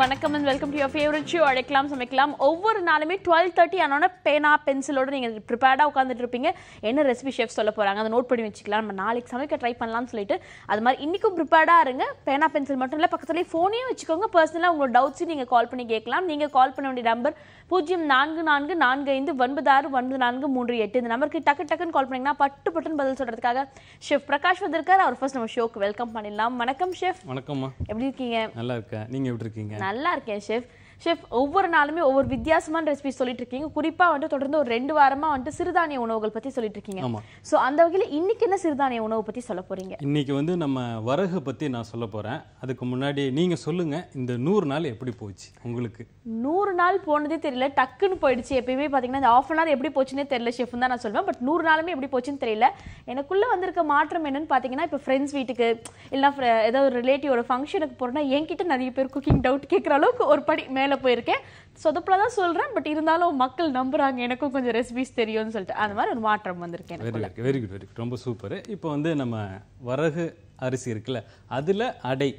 வணக்கம் and welcome to your favourite show அழைக்கலாம் சமைக்கலாம். ஒவ்வொரு நாளுமே டுவெல் தேர்ட்டி ஆனோட பேனா பென்சிலோட நீங்கள் ப்ரிப்பேர்டாக உட்காந்துட்டு இருப்பீங்க. என்ன ரெசிபி ஷெஃப் சொல்ல போகிறாங்க அதை நோட் பண்ணி வச்சுக்கலாம். நம்ம நாளைக்கு சமைக்க ட்ரை பண்ணலாம்னு சொல்லிட்டு அது மாதிரி இன்றைக்கும் ப்ரிப்பேர்டாக இருங்க. பேனா பென்சில் மட்டும் இல்லை பக்கத்துலேயே ஃபோனையும் வச்சுக்கோங்க. பர்சனலாக உங்களோட டவுட்ஸையும் நீங்கள் கால் பண்ணி கேட்கலாம். நீங்கள் கால் பண்ண வேண்டிய நம்பர் பூஜ்ஜியம் நான்கு நான்கு நான்கு ஐந்து ஒன்பது ஆறு ஒன்பது நான்கு மூன்று எட்டு. இந்த நம்பருக்கு டக்கு டக்குன்னு கால் பண்ணிங்கன்னா பட்டு பட்டுன்னு பதில் சொல்கிறதுக்காக ஷெஃப் பிரகாஷ் வந்திருக்கார். அவர் ஃபர்ஸ்ட் நம்ம ஷோக்கு வெல்கம் பண்ணிடலாம். வணக்கம் ஷெஃப் வணக்கம்மா. எப்படி இருக்கீங்க? நல்லா இருக்கேன். நீங்க எப்படி இருக்கீங்க? நல்லா இருக்கேன் ஷெஃப். ஷெஃப் ஒவ்வொரு நாளுமே ஒவ்வொரு வித்தியாசமான ரெசிபி சொல்லிட்டு இருக்கீங்க. குறிப்பா வந்துட்டு தொடர்ந்து ஒரு ரெண்டு வாரமா வந்துட்டு சிறுதானிய உணவுகள் பத்தி சொல்லிட்டு இருக்கீங்க. சோ அந்த வகையில இன்னைக்கு என்ன சிறுதானிய உணவு பத்தி சொல்ல போறீங்க? இன்னைக்கு வந்து நம்ம வரகு பத்தி நான் சொல்ல போறேன். அதுக்கு முன்னாடி நீங்க சொல்லுங்க இந்த நூறு நாள் எப்படி போச்சு உங்களுக்கு? நூறு நாள் போனதே தெரியல. டக்குன்னு போயிடுச்சு. எப்பயுமே பாத்தீங்கன்னா இந்த ஆஃப் அன் ஹவர் எப்படி போச்சுன்னே தெரியல ஷெஃப் தான் நான் சொல்லுவேன். பட் நூறு நாளுமே எப்படி போச்சுன்னு தெரியல. எனக்குள்ள வந்திருக்க மாற்றம் என்னன்னு பாத்தீங்கன்னா இப்போ ஃப்ரெண்ட்ஸ் வீட்டுக்கு இல்லைனா ஏதோ ஒரு ரிலேட்டிவோட ஃபங்க்ஷனுக்கு போறேன்னா என்கிட்ட நிறைய பேர் குக்கிங் டவுட் கேட்குற அளவுக்கு ஒரு படி மேல போயிருக்கேன். சொதப்பில் தான் சொல்றேன் பட் இருந்தாலும் மக்கள் நம்புறாங்க எனக்கும் கொஞ்சம் ரெசிபிஸ் தெரியும்னு சொல்லிட்டு. அந்த மாதிரி ஒரு மாற்றம் வந்திருக்கேன் very good. Very good very good ரொம்ப சூப்பர் இப்போ வந்து நம்ம வரகு அரிசி இருக்குல்ல அதுல அடை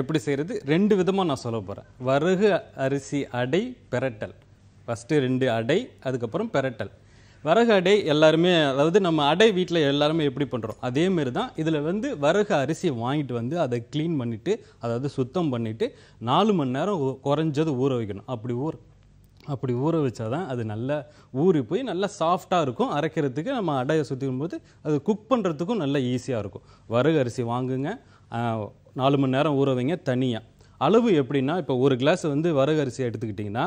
எப்படி செய்யறது ரெண்டு விதமா நான் சொல்ல போறேன். வரகு அரிசி அடை பெரட்டல். ஃபர்ஸ்ட் ரெண்டு அடை அதுக்கப்புறம் பெரட்டல். வரகு அடை எல்லாருமே அதாவது நம்ம அடை வீட்டில் எல்லாருமே எப்படி பண்ணுறோம் அதே தான் இதில் வந்து வரகு அரிசியை வாங்கிட்டு வந்து அதை க்ளீன் பண்ணிவிட்டு அதாவது சுத்தம் பண்ணிவிட்டு நாலு மணி நேரம் குறைஞ்சது ஊற வைக்கணும். அப்படி ஊற அப்படி ஊற வச்சாதான் அது நல்லா ஊறி போய் நல்லா சாஃப்டாக இருக்கும். அரைக்கிறதுக்கு நம்ம அடையை சுற்றிக்கும் போது அது குக் பண்ணுறதுக்கும் நல்லா ஈஸியாக இருக்கும். வரகு அரிசி வாங்குங்க. நாலு மணி நேரம் ஊற வைங்க தனியாக அளவு எப்படின்னா இப்போ ஒரு கிளாஸ் வந்து வரகு அரிசி எடுத்துக்கிட்டிங்கன்னா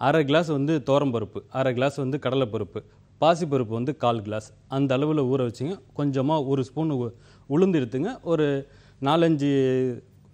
அரை கிளாஸ் வந்து தோரம்பருப்பு அரை கிளாஸ் வந்து கடலைப்பருப்பு பாசிப்பருப்பு வந்து கால் கிளாஸ். அந்த அளவில் ஊற வச்சுங்க. கொஞ்சமாக ஒரு ஸ்பூன் உளுந்து எடுத்துங்க. ஒரு நாலஞ்சு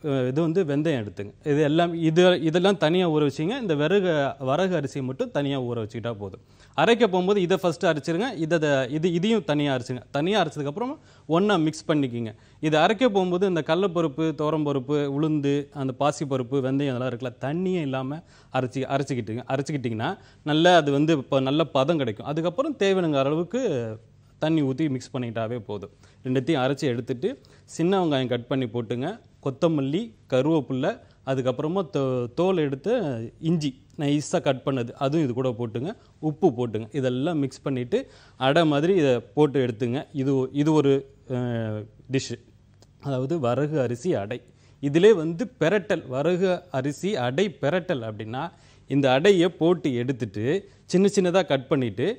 இது வந்து வெந்தயம் எடுத்துங்க. இது எல்லாம் இது இதெல்லாம் தனியாக ஊற வச்சிங்க. இந்த விறகு வரகு அரிசியை மட்டும் தனியாக ஊற வச்சுக்கிட்டா போதும். அரைக்க போகும்போது இதை ஃபஸ்ட்டு அரைச்சிருங்க. இதை த- இது இதையும் தனியாக அரைச்சிங்க. தனியாக அரைச்சதுக்கப்புறம் ஒன்றா மிக்ஸ் பண்ணிக்கிங்க. இது அரைக்க போகும்போது இந்த கடலப்பருப்பு தோரம்பருப்பு உளுந்து அந்த பாசிப்பருப்பு வெந்தயம் அதெல்லாம் இருக்குல்ல தண்ணியே இல்லாமல் அரைச்சி அரைச்சிக்கிட்டுங்க. அரைச்சிக்கிட்டிங்கன்னா நல்லா அது வந்து இப்போ நல்ல பதம் கிடைக்கும். அதுக்கப்புறம் தேவையான அளவுக்கு தண்ணி ஊற்றி மிக்ஸ் பண்ணிக்கிட்டாவே போதும். ரெண்டுத்தையும் அரைச்சி எடுத்துட்டு சின்ன வெங்காயம் கட் பண்ணி போட்டுங்க. கொத்தமல்லி கருவேப்பில்லை அதுக்கப்புறமா தோ தோல் எடுத்து இஞ்சி நைஸாக கட் பண்ணது. அதுவும் இது கூட போட்டுங்க. உப்பு போட்டுங்க. இதெல்லாம் மிக்ஸ் பண்ணிவிட்டு அடை மாதிரி இதை போட்டு எடுத்துங்க. இது இது ஒரு டிஷ்ஷு அதாவது வரகு அரிசி அடை. இதிலே வந்து பெரட்டல் வரகு அரிசி அடை பெரட்டல் அப்படின்னா இந்த அடையை போட்டு எடுத்துட்டு சின்ன சின்னதாக கட் பண்ணிவிட்டு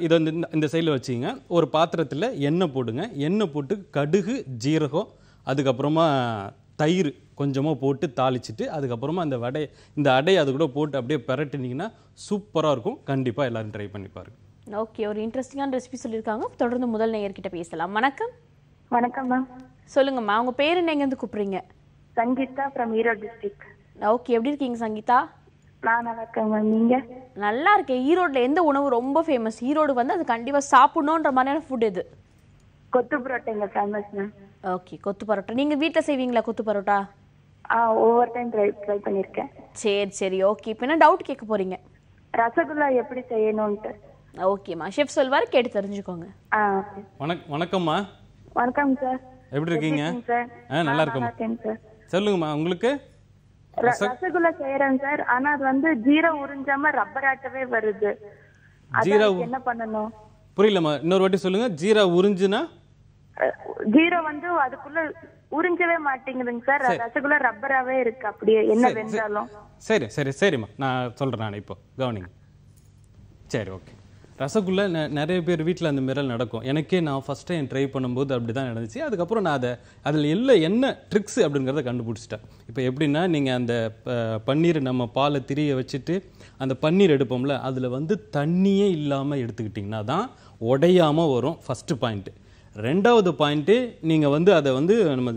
இதை வந்து இந்த- இந்த சைடில் வச்சுங்க. ஒரு பாத்திரத்தில் எண்ணெய் போடுங்க. எண்ணெய் போட்டு கடுகு ஜீரகம் அதுக்கப்புறமா தயிர் கொஞ்சமாக போட்டு தாளிச்சிட்டு அதுக்கப்புறமா அந்த வடை இந்த அடையை அது கூட போட்டு அப்படியே பெரட்டினீங்கன்னா சூப்பராக இருக்கும். கண்டிப்பாக எல்லாரும் ட்ரை பண்ணி பாருங்க. ஓகே ஒரு இன்ட்ரெஸ்டிங்கான ரெசிபி சொல்லியிருக்காங்க. தொடர்ந்து முதல் நேயர்கிட்ட பேசலாம். வணக்கம். வணக்கம் மேம் சொல்லுங்கம்மா உங்க பேர் என்ன எங்கேருந்து கூப்பிடுறீங்க? Sangeetha from Erode district okay எப்படி இருக்கீங்க சங்கீதா? நான் நல்லா இருக்கேன் மேம் நீங்க? நல்லா இருக்கேன். ஈரோட்ல எந்த உணவு ரொம்ப ஃபேமஸ் ஈரோடு வந்து அது கண்டிப்பா சாப்பிடணுன்ற மாதிரியான ஃபுட் இது. கொத்து புரோட்டா இங்க ஃபேமஸ் மேம் ஓகே கொத்து பரோட்டா. நீங்க வீட்ல செய்வீங்களா கொத்து பரோட்டா? ஆ ஒவ்வொரு டைம் ட்ரை ட்ரை பண்ணியிருக்கேன் சரி சரி. ஓகே இப்போ என்ன டவுட் கேட்க போறீங்க? ரசகுல்லா எப்படி செய்யணும்ட்டு ஓகேம்மா ஷெஃப் சொல்வார் கேட்டு தெரிஞ்சுக்கோங்க. ஆ. ஓகே வணக் வணக்கம்மா. வணக்கம் சார் எப்படி இருக்கீங்க? சார் ஆ நல்லா இருக்கம்மா இருக்கேன் சார் சொல்லுங்கம்மா உங்களுக்கு? ரசகுல்லா செய்யறேன் சார் ஆனா அது வந்து ஜீரோ உறிஞ்சாம ரப்பர் ஆட்டவே வருது. ஜீரா என்ன பண்ணணும்? புரியலம்மா. இன்னொரு வாட்டி சொல்லுங்க. ஜீரா உறிஞ்சுனா ஜீரோ வந்து அதுக்குள்ள உறிஞ்சவே மாட்டேங்குதுங்க சார். ரசகுல்லா ரப்பராவே இருக்கு. அப்படியே என்ன வெந்தாலும். சரி சரி சரிம்மா. நான் சொல்கிறேன் நான் இப்போ. கவனிங்க. சரி ஓகே. ரசகுல்லா நிறைய பேர் வீட்டில் அந்த மாதிரிலாம் நடக்கும். எனக்கே நான் ஃபஸ்ட் டைம் ட்ரை பண்ணும்போது அப்படி தான் நடந்துச்சு. அதுக்கப்புறம் நான் அதை அதில் இல்லை என்ன ட்ரிக்ஸ் அப்படிங்கிறத கண்டுபிடிச்சிட்டேன். இப்போ எப்படின்னா நீங்கள் அந்த பன்னீர் நம்ம பாலை திரிய வச்சுட்டு அந்த பன்னீர் எடுப்போம்ல அதில் வந்து தண்ணியே இல்லாமல் எடுத்துக்கிட்டிங்கன்னா தான் உடையாமல் வரும் ஃபஸ்ட்டு பாயிண்ட்டு ரெண்டாவது பாயிண்ட்டு நீங்கள் வந்து அதை வந்து நம்ம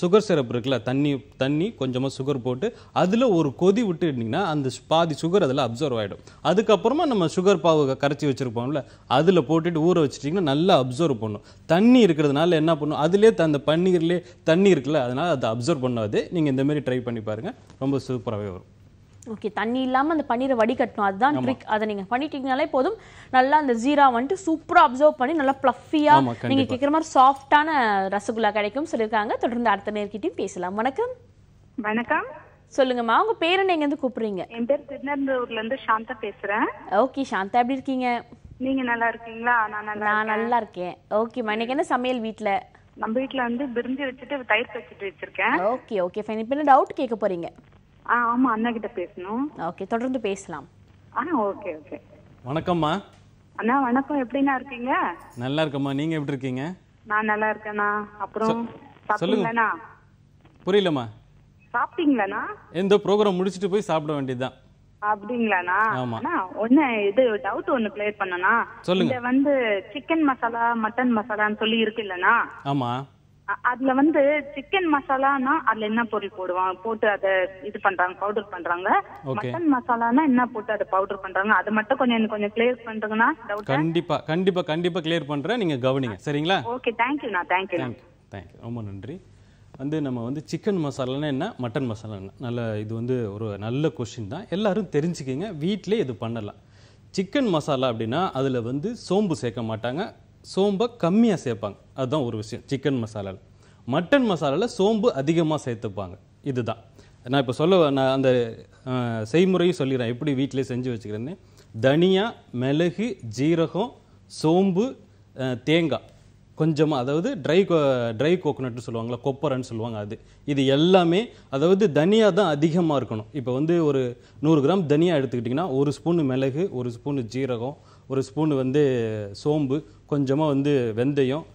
சுகர் சிரப் இருக்குல்ல தண்ணி தண்ணி கொஞ்சமாக சுகர் போட்டு அதில் ஒரு கொதி விட்டுட்டிங்கன்னா அந்த பாதி சுகர் அதில் அப்சர்வ் ஆகிடும் அதுக்கப்புறமா நம்ம சுகர் பாவு கரைச்சி வச்சுருப்போம்ல அதில் போட்டுட்டு ஊற வச்சுட்டிங்கன்னா நல்லா அப்சர்வ் பண்ணும். தண்ணி இருக்கிறதுனால என்ன பண்ணும்? அதிலே அந்த பன்னீர்லேயே தண்ணி இருக்குல்ல அதனால் அதை அப்சர்வ் பண்ணாது நீங்கள் இந்தமாரி ட்ரை பண்ணி பாருங்கள் ரொம்ப சூப்பராகவே வரும். ஓகே தண்ணி இல்லாம அந்த பன்னீரை வடிகட்டணும். அதுதான் ட்ரிக் அதை நீங்க பண்ணிட்டீங்கனாலே போதும். நல்லா அந்த ஜீரா வந்துட்டு சூப்பரா அப்சர்வ் பண்ணி நல்லா ஃப்ளஃபியா ஆமா, கண்டிப்பா. நீங்க கேக்குற மாதிரி சாஃப்டான ரசகுல்லா கிடைக்கும் சொல்லியிருக்காங்க. தொடர்ந்து அடுத்த நேர்கிட்டயும் பேசலாம். வணக்கம். வணக்கம். சொல்லுங்கம்மா உங்க பேர் என்ன எங்கேருந்து கூப்பிடுறீங்க? என் பேர் திருநெல்வேலில இருந்து சாந்தா பேசுறேன். ஓகே சாந்தா எப்படி இருக்கீங்க? நீங்க நல்லா இருக்கீங்களா? நான் நல்லா நான் நல்லா இருக்கேன். ஓகேம்மா இன்னைக்கு என்ன சமையல் வீட்ல? நம்ம வீட்ல வந்து பிரிஞ்சி வச்சுட்டு தயிர் வச்சுட்டு வச்சிருக்கேன். ஓகே ஓகே ஃபைன் இப்போ என்ன டவுட் கேட்க போறீங்க? ஆமா அண்ணா கிட்ட பேசணும். ஓகே தொடர்ந்து பேசலாம். ஆ ஓகே ஓகே. வணக்கம்மா. அண்ணா வணக்கம். எப்படிண்ணா இருக்கீங்க? நல்லா இருக்கம்மா. நீங்கள் எப்படி இருக்கீங்க? நான் நல்லா இருக்கேண்ணா. அப்புறம். சாப்பிட்டீங்களாண்ணா? புரியலம்மா. சாப்பிட்டீங்களாண்ணா? எந்த ப்ரோக்ராம் முடிச்சுட்டு போய் சாப்பிட வேண்டியதுதான். அப்படிங்களாண்ணா? ஆமா. அண்ணா ஒண்ணு இது டவுட் ஒண்ணு கிளியர் பண்ணனா சொல்லுங்க. இந்த வந்து சிக்கன் மசாலா மட்டன் மசாலான்னு சொல்லி இருக்கு இல்லனா ஆமாம் அதுல வந்து சிக்கன் மசாலானா அதுல என்ன பொருள் போடுவாங்க? போட்டு அத இது பண்றாங்க பவுடர் பண்றாங்க. மட்டன் மசாலானா என்ன போட்டு அதை பவுடர் பண்றாங்க? அது மட்டும் கொஞ்சம் எனக்கு கொஞ்சம் கிளியர் பண்றீங்கன்னா டவுட் கண்டிப்பாக கண்டிப்பாக கண்டிப்பாக கிளியர் பண்ணுறேன் நீங்கள் கவனிங்க. சரிங்களா? ஓகே தேங்க்யூண்ணா தேங்க்யூண்ணா தேங்க்யூ தேங்க்யூ ரொம்ப நன்றி. வந்து நம்ம வந்து சிக்கன் மசாலானா என்ன மட்டன் மசாலா என்ன நல்ல இது வந்து ஒரு நல்ல கொஷின் தான். எல்லாரும் தெரிஞ்சுக்கிங்க வீட்டிலே இது பண்ணலாம். சிக்கன் மசாலா அப்படின்னா அதில் வந்து சோம்பு சேர்க்க மாட்டாங்க. சோம்பை கம்மியாக சேர்ப்பாங்க. அதுதான் ஒரு விஷயம். சிக்கன் மசாலாவில் மட்டன் மசாலாவில் சோம்பு அதிகமாக சேர்த்துப்பாங்க. இதுதான். நான் இப்போ சொல்ல நான் அந்த செய்முறையும் சொல்லிடுறேன். எப்படி வீட்டிலே செஞ்சு வச்சுக்கிறேன்னு. தனியா மிளகு ஜீரகம் சோம்பு தேங்காய். கொஞ்சமாக அதாவது ட்ரை ட்ரை கோகோனட்னு சொல்லுவாங்களா கொப்பரைன்னு சொல்லுவாங்க அது. இது எல்லாமே அதாவது தனியா தான் அதிகமாக இருக்கணும். இப்போ வந்து ஒரு நூறு கிராம் தனியா எடுத்துக்கிட்டிங்கன்னா ஒரு ஸ்பூன் மிளகு ஒரு ஸ்பூன் ஜீரகம் ஒரு ஸ்பூன் வந்து சோம்பு கொஞ்சமாக வந்து வெந்தயம்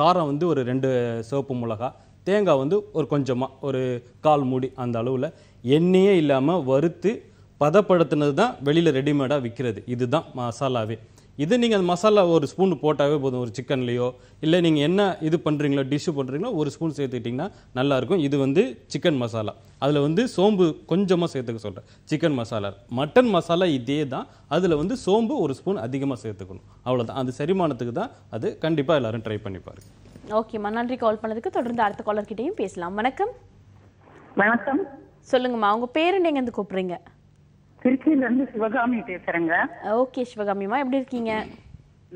காரம் வந்து ஒரு ரெண்டு சிவப்பு மிளகா தேங்காய் வந்து ஒரு கொஞ்சமாக ஒரு கால் மூடி அந்த அளவில். எண்ணெயே இல்லாமல் வறுத்து பதப்படுத்தினது தான் வெளியில் ரெடிமேடாக விற்கிறது இதுதான் மசாலாவே. இது நீங்கள் அந்த மசாலா ஒரு ஸ்பூன் போட்டாவே போதும் ஒரு சிக்கன்லேயோ இல்லை நீங்கள் என்ன இது பண்ணுறீங்களோ டிஷ்ஷு பண்ணுறீங்களோ ஒரு ஸ்பூன் சேர்த்துக்கிட்டிங்கன்னா நல்லாயிருக்கும். இது வந்து சிக்கன் மசாலா அதில் வந்து சோம்பு கொஞ்சமாக சேர்த்துக்க சொல்கிறேன் சிக்கன் மசாலா மட்டன் மசாலா இதே தான். அதில் வந்து சோம்பு ஒரு ஸ்பூன் அதிகமாக சேர்த்துக்கணும். அவ்வளோதான் அது செரிமானத்துக்கு தான். அது கண்டிப்பாக எல்லாரும் ட்ரை பண்ணி பாருங்க. ஓகேம்மா நன்றி கால் பண்ணதுக்கு. தொடர்ந்து அடுத்த காலர் கிட்டயும் பேசலாம். வணக்கம். வணக்கம். சொல்லுங்கம்மா. உங்க பேர் என்ன எங்கேருந்து கூப்பிடுறீங்க? திருச்சியில இருந்து சிவகாமி பேசுறேங்க. ஓகே சிவகாமிம்மா எப்படி இருக்கீங்க?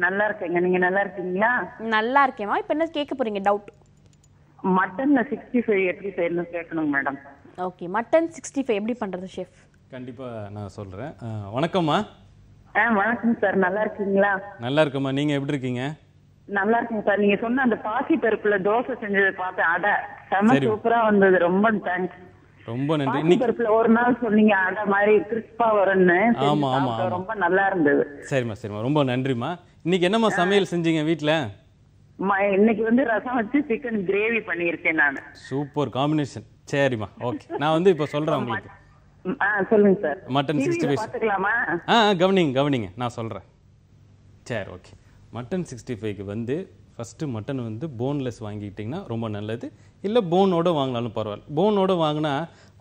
நல்லா இருக்கேங்க. நீங்க நல்லா இருக்கீங்களா? நல்லா இருக்கேம்மா. இப்போ என்ன கேட்க போறீங்க? டவுட் மட்டன்ல சிக்ஸ்டி ஃபைவ் எப்படி செய்யணும் கேட்கணும் madam. Okay mutton sixty five எப்படி பண்றது ஷெஃப் கண்டிப்பாக நான் சொல்கிறேன் வணக்கம்மா. ஆ வணக்கம் சார் நல்லா இருக்கீங்களா? நல்லா இருக்கம்மா. நீங்கள் எப்படி இருக்கீங்க? நல்லா இருக்கேங்க சார் நீங்க சொன்ன அந்த பாசி பருப்புல தோசை செஞ்சதை பார்த்தேன் அடை செம சரி. சூப்பரா வந்தது. ரொம்ப தேங்க்ஸ் ரொம்ப நன்றி. இன்னைக்கு ஒரு நாள் சொன்னீங்க அடை மாதிரி கிறிஸ்பா வரும்னு ஆமா, ஆமா. ரொம்ப நல்லா இருந்தது. சரிம்மா சரிம்மா. ரொம்ப நன்றிம்மா. இன்னைக்கு என்னம்மா சமையல் செஞ்சீங்க வீட்டில் ம- இன்னைக்கு வந்து ரசம் வச்சு சிக்கன் கிரேவி பண்ணியிருக்கேன் நான். சூப்பர் காம்பினேஷன் சரிம்மா ஓகே நான் வந்து இப்போ சொல்கிறேன் உங்களுக்கு. சொல்லுங்க சார். மட்டன் 65 பாத்துக்கலாமா ஆ ஆ, கவனிங்க கவனிங்க. நான் சொல்கிறேன் சரி ஓகே மட்டன் சிக்ஸ்டி ஃபைவ்க்கு வந்து ஃபஸ்ட்டு மட்டன் வந்து போன்லெஸ் வாங்கிக்கிட்டிங்கன்னா ரொம்ப நல்லது. இல்லை போனோட வாங்கினாலும் பரவாயில்ல. போனோட வாங்கினா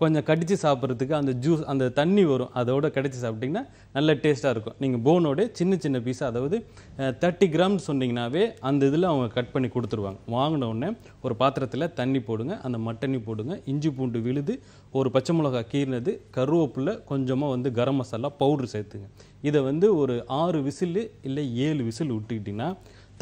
கொஞ்சம் கடித்து சாப்பிட்றதுக்கு அந்த ஜூஸ் அந்த தண்ணி வரும். அதோட கடிச்சு சாப்பிட்டிங்கன்னா நல்ல டேஸ்ட்டாக இருக்கும். நீங்கள் போனோட சின்ன சின்ன பீஸ் அதாவது தேர்ட்டி கிராம் சொன்னீங்கன்னாவே அந்த இதில் அவங்க கட் பண்ணி கொடுத்துருவாங்க. வாங்கின உடனே ஒரு பாத்திரத்தில் தண்ணி போடுங்க அந்த மட்டனி போடுங்க. இஞ்சி பூண்டு விழுது ஒரு பச்சை மிளகாய் கீறினது கருவேப்பில் கொஞ்சமாக வந்து கரம் மசாலா பவுட்ரு சேர்த்துங்க. இதை வந்து ஒரு ஆறு விசில் இல்லை ஏழு விசில் விட்டுக்கிட்டிங்கன்னா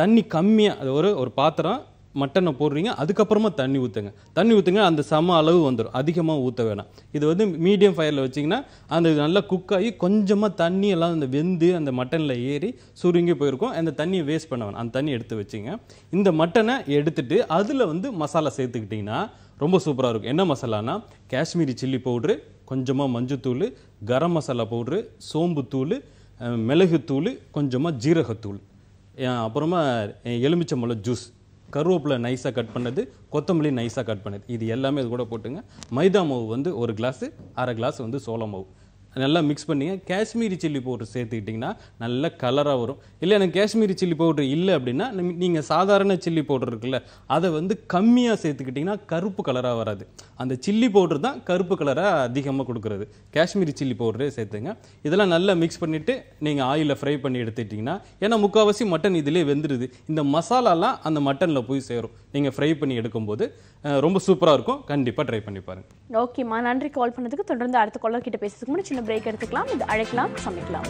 தண்ணி கம்மியாக அது ஒரு ஒரு பாத்திரம் மட்டனை போடுறீங்க அதுக்கப்புறமா தண்ணி ஊற்றுங்க தண்ணி ஊற்றுங்க அந்த சம அளவு வந்துடும் அதிகமாக ஊற்ற வேணாம். இது வந்து மீடியம் ஃபயரில் வச்சிங்கன்னா அந்த இது நல்லா குக் ஆகி கொஞ்சமாக தண்ணி எல்லாம் அந்த வெந்து அந்த மட்டனில் ஏறி சுருங்கி போயிருக்கும். அந்த தண்ணியை வேஸ்ட் பண்ண வேணாம். அந்த தண்ணி எடுத்து வச்சிங்க. இந்த மட்டனை எடுத்துட்டு அதில் வந்து மசாலா சேர்த்துக்கிட்டிங்கன்னா ரொம்ப சூப்பராக இருக்கும். என்ன மசாலானா காஷ்மீரி சில்லி பவுட்ரு கொஞ்சமாக மஞ்சத்தூள் கரம் மசாலா பவுட்ரு சோம்புத்தூள் மிளகுத்தூள் கொஞ்சமாக ஜீரகத்தூள். அப்புறமா எலுமிச்சம்பழம் ஜூஸ் கருவேப்பிலை நைஸாக கட் பண்ணது கொத்தமல்லி நைஸாக கட் பண்ணது. இது எல்லாமே இது கூட போட்டுங்க. மைதா மாவு வந்து ஒரு கிளாஸு அரை கிளாஸ் வந்து சோள மாவு. நல்லா மிக்ஸ் பண்ணிங்க. காஷ்மீரி சில்லி பவுடர் சேர்த்துக்கிட்டிங்கன்னா நல்ல கலராக வரும். இல்லை எனக்கு காஷ்மீரி சில்லி பவுடர் இல்லை அப்படின்னா நீங்கள் சாதாரண சில்லி பவுடர் இருக்குல்ல அதை வந்து கம்மியாக சேர்த்துக்கிட்டிங்கன்னா கருப்பு கலராக வராது. அந்த சில்லி பவுடர் தான் கருப்பு கலராக அதிகமாக கொடுக்குறது. காஷ்மீரி சில்லி பவுடரே சேர்த்துங்க. இதெல்லாம் நல்லா மிக்ஸ் பண்ணிவிட்டு நீங்கள் ஆயிலில் ஃப்ரை பண்ணி எடுத்துட்டிங்கன்னா ஏன்னா முக்கால்வாசி மட்டன் இதிலே வெந்துடுது இந்த மசாலாலாம் அந்த மட்டனில் போய் சேரும். நீங்கள் ஃப்ரை பண்ணி எடுக்கும்போது ரொம்ப சூப்பராக இருக்கும். கண்டிப்பாக ட்ரை பண்ணி பாருங்கள் ஓகேம்மா. நன்றி. கால் பண்ணதுக்கு தொடர்ந்து அடுத்த காலர் கிட்ட பேசுறதுக்கு முன்னாடி சின்ன பிரேக் எடுத்துக்கலாம். இது அழைக்கலாம் சமைக்கலாம்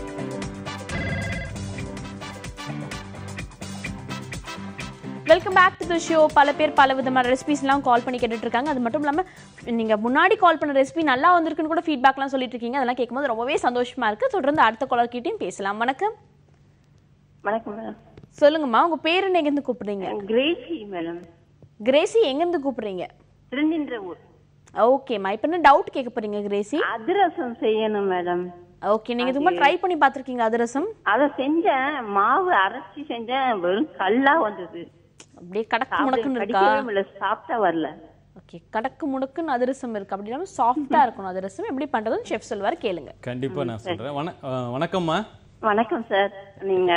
welcome back to the show பல பேர் பல விதமான ரெசிபிஸ்லாம் கால் பண்ணி கேட்டுட்டு இருக்காங்க அது மட்டும் இல்லாமல் நீங்கள் முன்னாடி கால் பண்ண ரெசிபி நல்லா வந்திருக்குன்னு கூட ஃபீட்பேக்லாம் சொல்லிட்டு இருக்கீங்க அதெல்லாம் கேட்கும்போது ரொம்பவே சந்தோஷமா இருக்கு. தொடர்ந்து அடுத்த காலர் கிட்டயும் பேசலாம். வணக்கம். வணக்கம் மேடம் சொல்லுங்கம்மா உங்க பேர் என்ன எங்கேருந்து கூப்பிடுறீங்க? கிரேசி மேடம் கிரேசி எங்கேருந்து கூப்பிடுறீங்க? திருநின்ற ஊர் ஓகேம்மா இப்போ என்ன டவுட் கேட்க போறீங்க கிரேசி? அதிரசம் செய்யணும் மேடம் ஓகே நீங்க இதுமா ட்ரை பண்ணி பார்த்திருக்கீங்க அதிரசம்? அத செஞ்சேன். மாவு அரைச்சி செஞ்சேன். வெறும் கல்லா வந்தது. அப்படியே கடக்கு முடக்குன்னு இருக்கா? சாப்பிட்டா வரல. ஓகே கடக்கு முடக்குன்னு அதிரசம் இருக்கு. அப்படி இல்லாமல் சாஃப்டா இருக்கணும் அதிரசம். எப்படி பண்றதுன்னு செஃப் சொல்லுவார் கேளுங்க. கண்டிப்பா நான் சொல்றேன். வணக்கம்மா. வணக்கம் சார் நீங்க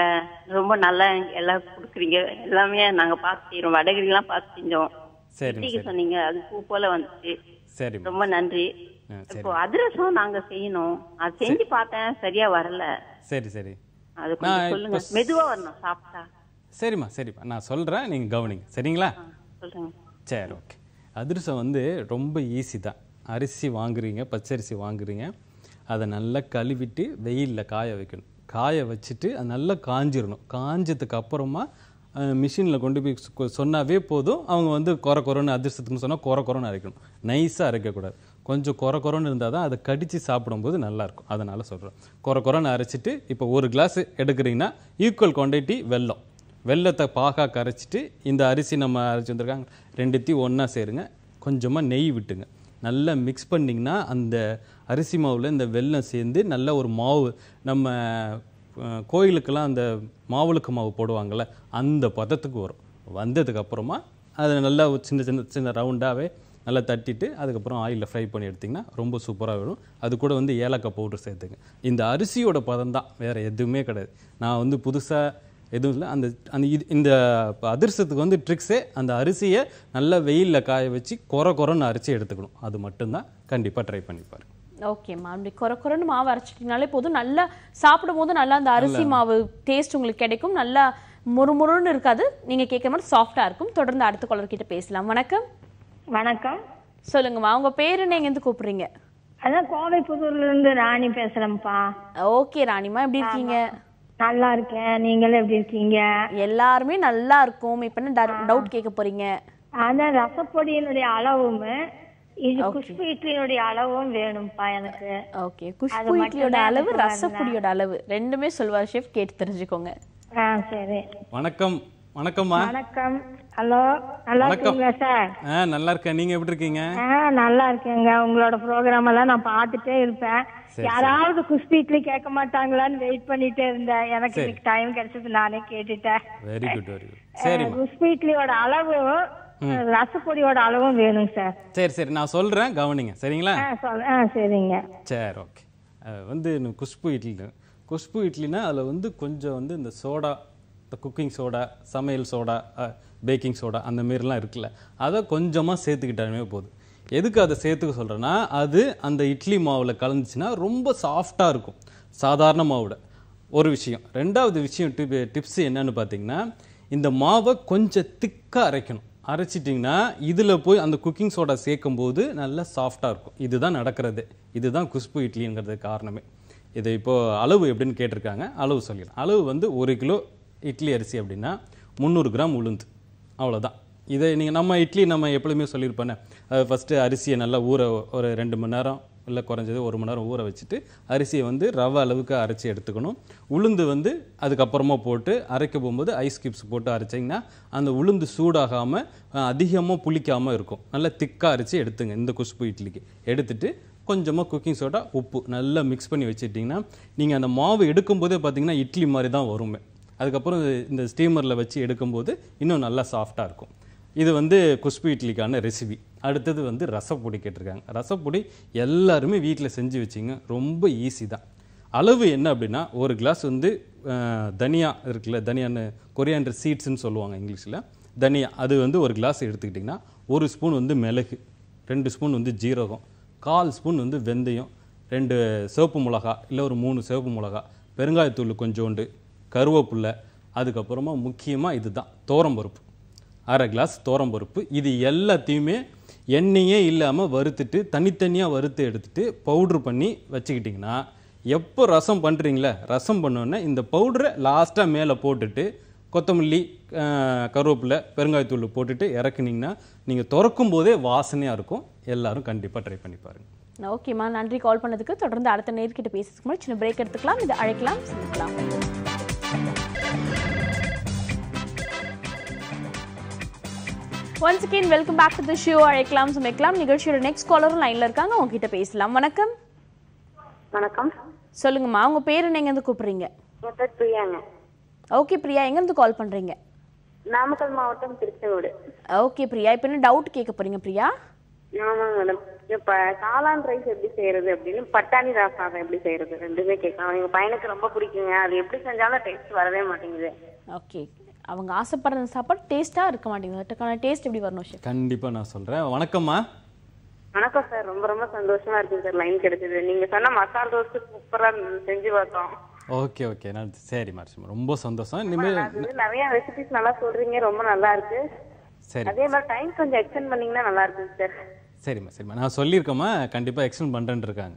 ரொம்ப நல்லா எல்லாம் கொடுக்குறீங்க. எல்லாமே நாங்க பார்த்து செய்யறோம் வடகிரி எல்லாம் பார்த்து செஞ்சோம். சொன்னீங்க. அது பூ போல வந்துச்சு. சரிம்மா ரொம்ப நன்றி. சரி. இப்போ அதிரசம் நாங்க செய்யணும். அது செஞ்சு பார்த்தேன் சரியா வரல. சரி சரி. அது சொல்லுங்க. மெதுவா வரணும் சாப்பிட்டா சரிம்மா சரிம்மா. நான் சொல்றேன் நீங்க கவனிங்க. சரிங்களா? சரி ஓகே. அதிரசம் வந்து ரொம்ப ஈஸி தான். அரிசி வாங்குறீங்க பச்சரிசி வாங்குறீங்க. அதை நல்லா கழுவிட்டு வெயிலில் காய வைக்கணும். காய வச்சுட்டு அது நல்லா காஞ்சிரணும். காஞ்சதுக்கு அப்புறமா மிஷினில் கொண்டு போய் சொன்னாவே போதும். அவங்க வந்து குறை குறைன்னு அதிர்ஷ்டத்துக்கு சொன்னால் குறை குறைன்னு அரைக்கணும். நைஸாக அரைக்கக்கூடாது. கொஞ்சம் குறை குறைன்னு இருந்தால் தான் அதை கடித்து சாப்பிடும்போது நல்லாயிருக்கும். அதனால் சொல்கிறேன் குறை குறைன்னு அரைச்சிட்டு இப்போ ஒரு கிளாஸ் எடுக்கிறீங்கன்னா ஈக்குவல் குவான்டிட்டி வெல்லம். வெல்லத்தை பாகா கரைச்சிட்டு இந்த அரிசி நம்ம அரைச்சி வந்திருக்காங்க. ரெண்டுத்தையும் ஒன்றா சேருங்க. கொஞ்சமாக நெய் விட்டுங்க. நல்லா மிக்ஸ் பண்ணிங்கன்னா அந்த அரிசி மாவில் இந்த வெல்லம் சேர்ந்து நல்ல ஒரு மாவு நம்ம கோயிலுக்கெல்லாம் அந்த மாவுளுக்கு மாவு போடுவாங்கள்ல அந்த பதத்துக்கு வரும். வந்ததுக்கு அப்புறமா அதை நல்லா சின்ன சின்ன சின்ன ரவுண்டாகவே நல்லா தட்டிட்டு அதுக்கப்புறம் ஆயிலில் ஃப்ரை பண்ணி எடுத்திங்கன்னா ரொம்ப சூப்பராக வரும். அது கூட வந்து ஏலக்காய் பவுடர் சேர்த்துங்க. இந்த அரிசியோட பதம் தான் வேறு எதுவுமே கிடையாது. நான் வந்து புதுசாக எதுவும் இல்லை. அந்த அந்த இது இந்த அதிர்சத்துக்கு வந்து ட்ரிக்ஸே அந்த அரிசியை நல்லா வெயிலில் காய வச்சு கொர கொரன்னு அரிசி எடுத்துக்கணும். அது மட்டும்தான். கண்டிப்பாக ட்ரை பண்ணிப்பார் ஓகேம்மா அப்படி குறை குறைன்னு மாவு அரைச்சிட்டிங்கனாலே போதும். நல்லா சாப்பிடும் போது நல்லா அந்த அரிசி மாவு டேஸ்ட் உங்களுக்கு கிடைக்கும். நல்லா முறுமுறுன்னு இருக்காது. நீங்க கேட்குற மாதிரி சாஃப்டா இருக்கும். தொடர்ந்து அடுத்த காலர் கிட்ட பேசலாம். வணக்கம். வணக்கம். சொல்லுங்கம்மா உங்க பேர் என்ன? எங்கேருந்து கூப்பிடுறீங்க? அதான் கோவை புதூர்ல இருந்து ராணி பேசுறேன்ப்பா. ஓகே ராணிமா எப்படி இருக்கீங்க? நல்லா இருக்கேன். நீங்களும் எப்படி இருக்கீங்க? எல்லாருமே நல்லா இருக்கும். இப்போ என்ன டவுட் கேட்க போறீங்க? அதான் ரசப்பொடியினுடைய அளவும் இது குஷ்பு இட்லியினுடைய அளவும் வேணும்ப்பா எனக்கு. ஓகே குஷ்பு இட்லியோட அளவு ரசப்பொடியோட அளவு. ரெண்டுமே சொல்வார் ஷெஃப் கேட்டு தெரிஞ்சுக்கோங்க. ஆ சரி. வணக்கம். வணக்கம்மா. வணக்கம். ஹலோ நல்லா. இருக்கீங்களா சார்? ஆ நல்லா இருக்கேன். நீங்கள் எப்படி இருக்கீங்க? ஆ நல்லா இருக்கேங்க. உங்களோட ப்ரோக்ராம் எல்லாம் நான் பார்த்துட்டே இருப்பேன். சரி, யாராவது குஷ்பு இட்லி கேட்க மாட்டாங்களான்னு வெயிட் பண்ணிட்டே இருந்தேன். எனக்கு டைம் கிடைச்சது நானே கேட்டுட்டேன். வெரி குட் வெரி குட் சரிம்மா. குஷ்பு இட்லியோட அளவும் ரசப்பொடியோட அளவும் வேணும் சார். சரி சரி. நான் சொல்கிறேன் கவனிங்க. சரிங்களா? சரிங்க. சரி ஓகே. வந்து குஷ்பு இட்லி குஷ்பு இட்லினா அதில் வந்து கொஞ்சம் வந்து இந்த சோடா இந்த குக்கிங் சோடா சமையல் சோடா பேக்கிங் சோடா அந்த மாரிலாம் இருக்குல்ல. அதை கொஞ்சமாக சேர்த்துக்கிட்டாலுமே போதும். எதுக்கு அதை சேர்த்துக்க சொல்கிறேன்னா அது அந்த இட்லி மாவில் கலந்துச்சுன்னா ரொம்ப சாஃப்டாக இருக்கும். சாதாரண மாவோட. ஒரு விஷயம். ரெண்டாவது விஷயம் டிப் டிப்ஸ் என்னன்னு பார்த்தீங்கன்னா இந்த மாவை கொஞ்சம் திக்காக அரைக்கணும். அரைச்சிட்டிங்கன்னா இதில் போய் அந்த குக்கிங் சோடா சேர்க்கும் போது நல்லா சாஃப்டாக இருக்கும். இதுதான் நடக்கிறது. இதுதான் குஷ்பு இட்லிங்கிறது காரணமே. இது இப்போது அளவு எப்படின்னு கேட்டிருக்காங்க. அளவு சொல்லிடுறேன் அளவு வந்து ஒரு கிலோ இட்லி அரிசி அப்படின்னா முந்நூறு கிராம் உளுந்து. அவ்வளோதான் இதை நீங்கள் நம்ம இட்லி நம்ம எப்பொழுதுமே சொல்லியிருப்பேனே ஃபஸ்ட்டு அரிசியை நல்லா ஊற ஒரு ரெண்டு மணி நேரம் இல்லை குறைஞ்சது ஒரு மணி நேரம் ஊற வச்சுட்டு அரிசியை வந்து ரவை அளவுக்கு அரைச்சி எடுத்துக்கணும். உளுந்து வந்து அதுக்கப்புறமா போட்டு அரைக்க போகும்போது ஐஸ் கியூப்ஸ் போட்டு அரைச்சிங்கன்னா அந்த உளுந்து சூடாகாமல் அதிகமாக புளிக்காமல் இருக்கும். நல்லா திக்காக அரைச்சி எடுத்துங்க இந்த குஷ்பு இட்லிக்கு. எடுத்துட்டு கொஞ்சமாக குக்கிங் சோடா உப்பு நல்லா மிக்ஸ் பண்ணி வச்சுட்டிங்கன்னா நீங்கள் அந்த மாவு எடுக்கும்போதே பார்த்தீங்கன்னா இட்லி மாதிரி தான் வருமே. அதுக்கப்புறம் இந்த ஸ்டீமரில் வச்சு எடுக்கும்போது இன்னும் நல்லா சாஃப்டாக இருக்கும். இது வந்து குஷ்பு இட்லிக்கான ரெசிபி அடுத்தது வந்து ரசப்பொடி கேட்டிருக்காங்க. ரசப்பொடி எல்லாருமே வீட்டில் செஞ்சு வச்சிங்க. ரொம்ப ஈஸி தான். அளவு என்ன அப்படின்னா ஒரு கிளாஸ் வந்து தனியா இருக்குல்ல தனியான்னு கொரியாண்டர் சீட்ஸ்ன்னு சொல்லுவாங்க இங்கிலீஷில். தனியா அது வந்து ஒரு கிளாஸ் எடுத்துக்கிட்டிங்கன்னா ஒரு ஸ்பூன் வந்து மிளகு ரெண்டு ஸ்பூன் வந்து ஜீரகம் கால் ஸ்பூன் வந்து வெந்தயம் ரெண்டு சிவப்பு மிளகா இல்லை ஒரு மூணு சிவப்பு மிளகா பெருங்காயத்தூள் கொஞ்சோண்டு கருவேப்பில்லை அதுக்கப்புறமா முக்கியமாக இதுதான் தோரம்பருப்பு அரை கிளாஸ் தோரம்பருப்பு இது எல்லாத்தையுமே எண்ணெயே இல்லாமல் வறுத்துட்டு தனித்தனியாக வறுத்து எடுத்துட்டு பவுட்ரு பண்ணி வச்சுக்கிட்டிங்கன்னா எப்போ ரசம் பண்ணுறீங்களே ரசம் பண்ணோன்னே இந்த பவுடரை லாஸ்ட்டாக மேலே போட்டுட்டு கொத்தமல்லி கருவேப்பிலை பெருங்காயத்தூள் போட்டுட்டு இறக்குனீங்கன்னா நீங்கள் திறக்கும் போதே வாசனையாக இருக்கும். எல்லாரும் கண்டிப்பாக ட்ரை பண்ணி பாருங்கள் ஓகேம்மா நன்றி. கால் பண்ணதுக்கு தொடர்ந்து அடுத்த நேர்கிட்ட பேசுறதுக்கு முன்னாடி சின்ன பிரேக் எடுத்துக்கலாம். இது அழைக்கலாம் சந்திக்கலாம். Once again welcome back to the show அழைக்கலாம் சமைக்கலாம் நிகழ்ச்சியோட நெக்ஸ்ட் காலரும் லைன்ல இருக்காங்க. அவங்க கிட்ட பேசலாம். வணக்கம். வணக்கம். சொல்லுங்கம்மா உங்க பேர் என்ன? எங்கேருந்து கூப்பிடுறீங்க? என் பேர் பிரியாங்க. ஓகே பிரியா எங்கேருந்து கால் பண்றீங்க? நாமக்கல் மாவட்டம் திருச்செங்கோடு. ஓகே பிரியா. இப்போ என்ன டவுட் கேட்க போறீங்க பிரியா? ஆமாங்க மேடம் இப்ப காளான் ரைஸ் எப்படி செய்யறது அப்படின்னு பட்டாணி ரசாதம் எப்படி செய்யறது ரெண்டுமே கேட்கலாம். எங்க பையனுக்கு ரொம்ப பிடிக்குங்க. அது எப்படி செஞ்சாலும் டேஸ்ட் வரவே மாட்டேங்குது. ஓகே அவங்க ஆசைப்படுற சாப்பாடு டேஸ்டா இருக்க மாட்டேங்குது. அதுக்கான டேஸ்ட் எப்படி வரணும் ஷெஃப்? கண்டிப்பாக நான் சொல்கிறேன் வணக்கம்மா. வணக்கம் சார். ரொம்ப ரொம்ப சந்தோஷமா இருக்கு சார். லைன் கிடைச்சது. நீங்க சொன்ன மசாலா ரோஸ்ட் சூப்பரா செஞ்சு பார்த்தோம். Okay okay. நான் சரி மார்ச்சிமா ரொம்ப சந்தோஷம். இனிமேல் நிறைய ரெசிபிஸ் நல்லா சொல்றீங்க. ரொம்ப நல்லா இருக்கு. சரி அதே மாதிரி டைம் கொஞ்சம் எக்ஸ்டெண்ட் பண்ணீங்கன்னா நல்லா இருக்கும் சார். சரிம்மா சரிம்மா. நான் சொல்லியிருக்கேம்மா. கண்டிப்பாக எக்ஸ்டெண்ட் பண்ணுறேன்னு இருக்காங்க.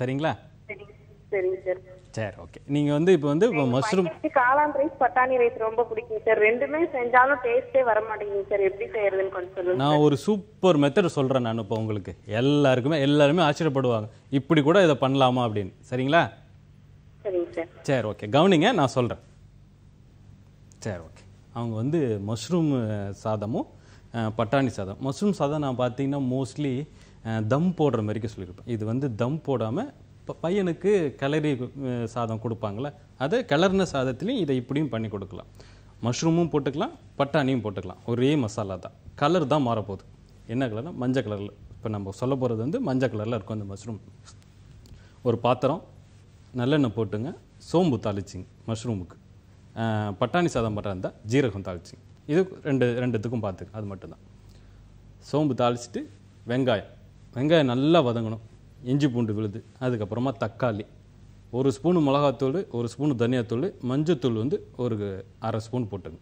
சரிங்களா? சரிங்க சரிங்க சார். சரி ஓகே நீங்கள் வந்து இப்போ வந்து மஷ்ரூம் காளான் ரைஸ் பட்டாணி ரைஸ் ரொம்ப பிடிக்கும் சார். ரெண்டுமே செஞ்சாலும் டேஸ்டே வர மாட்டேங்குது சார். எப்படி செய்யறதுன்னு கொஞ்சம் சொல்லுங்க நான் ஒரு சூப்பர் மெத்தட் சொல்கிறேன் நான் இப்போ உங்களுக்கு. எல்லாருக்குமே எல்லாருமே ஆச்சரியப்படுவாங்க. இப்படி கூட இதை பண்ணலாமா அப்படின்னு. சரிங்களா? சரிங்க சார். சரி ஓகே கவனிங்க நான் சொல்கிறேன் சரி ஓகே அவங்க வந்து மஷ்ரூம் சாதமும் பட்டாணி சாதம். மஷ்ரூம் சாதம் நான் பார்த்தீங்கன்னா மோஸ்ட்லி தம் போடுற மாதிரிக்கு சொல்லியிருப்பேன். இது வந்து தம் போடாமல் இப்போ பையனுக்கு கிளறி சாதம் கொடுப்பாங்களே அதை கிளறின சாதத்துலேயும் இதை இப்படியும் பண்ணி கொடுக்கலாம். மஷ்ரூமும் போட்டுக்கலாம் பட்டாணியும் போட்டுக்கலாம். ஒரே மசாலா தான். கலர் தான் மாறப்போகுது. என்ன கலர்னா மஞ்சள் கலரில் இப்போ நம்ம சொல்ல போகிறது வந்து மஞ்சள் கலரில் இருக்கும் அந்த மஷ்ரூம். ஒரு பாத்திரம் நல்லெண்ணெய் போட்டுங்க. சோம்பு தாளிச்சிங்க மஷ்ரூமுக்கு. பட்டாணி சாதம் பண்ணுறதா இருந்தால் ஜீரகம் தாளிச்சிங்க. இது ரெண்டு ரெண்டுத்துக்கும் பார்த்துங்க அது மட்டும்தான் சோம்பு தாளிச்சிட்டு வெங்காயம். வெங்காயம் நல்லா வதங்கணும். இஞ்சி பூண்டு விழுது. அதுக்கப்புறமா தக்காளி. ஒரு ஸ்பூனு மிளகாத்தூள் ஒரு ஸ்பூனு தனியாத்தூள் மஞ்சத்தூள் வந்து ஒரு அரை ஸ்பூன் போட்டுங்க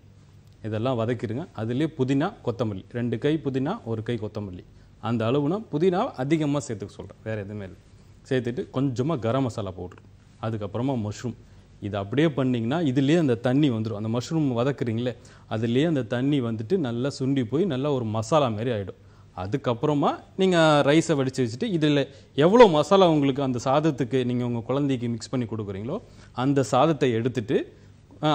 இதெல்லாம் வதக்கிடுங்க. அதுலேயே புதினா கொத்தமல்லி. ரெண்டு கை புதினா ஒரு கை கொத்தமல்லி. அந்த அளவுனா புதினா அதிகமாக சேர்த்துக்க சொல்கிறேன் வேறு எதுவுமே இல்லை. சேர்த்துட்டு கொஞ்சமாக கரம் மசாலா பவுட்ரு அதுக்கப்புறமா மஷ்ரூம் இது அப்படியே பண்ணிங்கன்னா இதுலேயே அந்த தண்ணி வந்துடும் அந்த மஷ்ரூம் வதக்குறீங்களே அதுலேயே அந்த தண்ணி வந்துட்டு நல்லா சுண்டி போய் நல்லா ஒரு மசாலா மாதிரி ஆகிடும் அதுக்கப்புறமா நீங்கள் ரைஸை வடித்து வச்சுட்டு இதில் எவ்வளோ மசாலா உங்களுக்கு அந்த சாதத்துக்கு நீங்கள் உங்கள் குழந்தைக்கு மிக்ஸ் பண்ணி கொடுக்குறீங்களோ அந்த சாதத்தை எடுத்துட்டு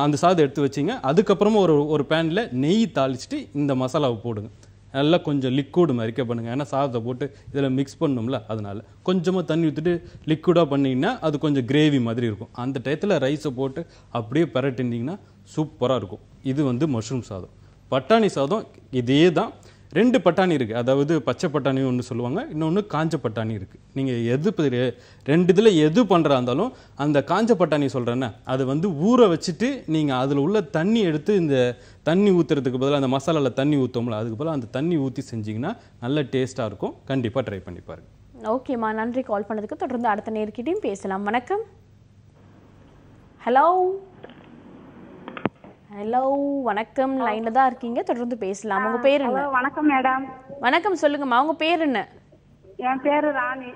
அந்த சாதம் எடுத்து வச்சிங்க. அதுக்கப்புறமா ஒரு ஒரு பேனில் நெய் தாளிச்சிட்டு இந்த மசாலாவை போடுங்க. நல்லா கொஞ்சம் லிக்விட் மறிக்க பண்ணுங்கள் ஏன்னா சாதத்தை போட்டு இதில் மிக்ஸ் பண்ணணும்ல அதனால். கொஞ்சமாக தண்ணி ஊற்றிட்டு லிக்விடாக பண்ணிங்கன்னா அது கொஞ்சம் கிரேவி மாதிரி இருக்கும். அந்த டயத்தில் ரைஸை போட்டு அப்படியே பரட்டினீங்கன்னா சூப்பராக இருக்கும். இது வந்து மஷ்ரூம் சாதம். பட்டாணி சாதம் இதே தான் ரெண்டு பட்டாணி இருக்குது அதாவது பச்சை பட்டாணி ஒன்று சொல்லுவாங்க இன்னொன்று காஞ்ச பட்டாணி இருக்குது நீங்கள் எது ரெண்டு இதில் எது பண்ணுறா இருந்தாலும் அந்த காஞ்ச பட்டாணி சொல்கிறேன்னே அது வந்து ஊற வச்சுட்டு நீங்கள் அதில் உள்ள தண்ணி எடுத்து இந்த தண்ணி ஊற்றுறதுக்கு பதிலாக அந்த மசாலாவில் தண்ணி ஊற்றோம்ல அதுக்கு பதிலாக அந்த தண்ணி ஊற்றி செஞ்சிங்கன்னா நல்ல டேஸ்ட்டாக இருக்கும். கண்டிப்பாக ட்ரை பண்ணி பாருங்கள் ஓகேம்மா நன்றி கால் பண்ணதுக்கு. தொடர்ந்து அடுத்த நேர்கிட்டையும் பேசலாம். வணக்கம். ஹலோ ஹலோ வணக்கம். லைன்ல தான் இருக்கீங்க. தொடர்ந்து பேசலாம். உங்க பேர் என்ன? வணக்கம் மேடம். வணக்கம் சொல்லுங்கம்மா. உங்க பேர் என்ன? என் பேரு ராணி.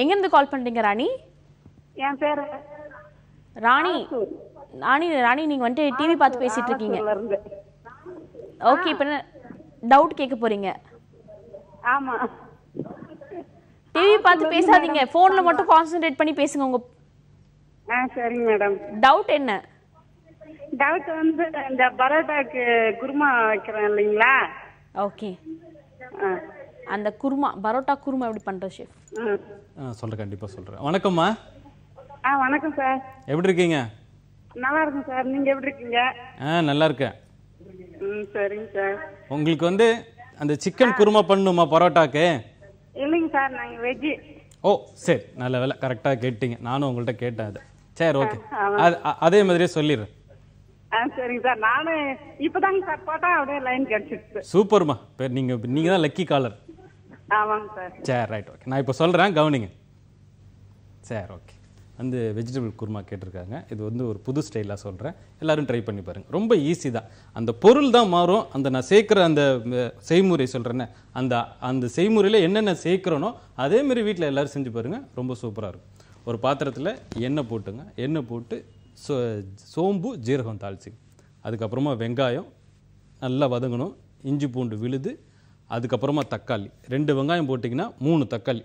எங்க இருந்து கால் பண்றீங்க ராணி? என் பேரு ராணி. ராணி ராணி நீங்க வந்துட்டு டிவி பார்த்து பேசிட்டு இருக்கீங்க. ஓகே இப்போ என்ன டவுட் கேட்க போறீங்க? ஆமா. டிவி பார்த்து பேசாதீங்க. போன்ல மட்டும் கான்சென்ட்ரேட் பண்ணி பேசுங்க உங்க ஆ சரிங்க மேடம். டவுட் என்ன? டவுட் வந்து இந்த பரோட்டாக்கு குருமா வைக்கிறோம் இல்லைங்களா? ஓகே. ஆ. அந்த குருமா பரோட்டா குருமா எப்படி பண்ற ஷெஃப் ம். சொல்கிறேன் கண்டிப்பாக சொல்கிறேன் வணக்கம்மா. ஆ வணக்கம் சார். எப்படி இருக்கீங்க? நல்லா இருக்கும் சார். நீங்க எப்படி இருக்கீங்க? ஆ நல்லா இருக்கேன். ம் சரிங்க சார். உங்களுக்கு வந்து அந்த சிக்கன் குருமா பண்ணணுமா பரோட்டாக்கு? இல்லைங்க சார் நாங்க வெஜ்ஜு. ஓ சரி நல்ல வேலை. கரெக்டாக கேட்டீங்க. நானும் உங்கள்கிட்ட கேட்டேன் அது. சரி ஓகே. அது மாதிரியே சொல்லிடுறேன் சரிங்க சார். நானும் இப்பதாங்க சார் போட்டா அப்படியே லைன் கிடைச்சிடுச்சு. சூப்பர்மா. இப்போ நீங்கள் நீங்கள் தான் லக்கி காலர் ஆமாங்க சார். சரி ரைட் ஓகே நான் இப்போ சொல்கிறேன் கவனிங்க. சரி ஓகே வந்து வெஜிடபிள் குருமா கேட்டிருக்காங்க. இது வந்து ஒரு புது ஸ்டைலாக சொல்கிறேன் எல்லாரும் ட்ரை பண்ணி பாருங்கள் ரொம்ப ஈஸி தான். அந்த பொருள் தான் மாறும். அந்த நான் சேர்க்குற அந்த செய்முறை சொல்கிறேன்னே அந்த அந்த செய்முறையில் என்னென்ன சேர்க்குறனோ அதேமாரி வீட்டில் எல்லாரும் செஞ்சு பாருங்கள் ரொம்ப சூப்பராக இருக்கும். ஒரு பாத்திரத்தில் எண்ணெய் போட்டுங்க. எண்ணெய் போட்டு சோ சோம்பு ஜீரகம் தாளிச்சு. அதுக்கப்புறமா வெங்காயம் நல்லா வதங்கணும். இஞ்சி பூண்டு விழுது அதுக்கப்புறமா தக்காளி. ரெண்டு வெங்காயம் போட்டிங்கன்னா மூணு தக்காளி.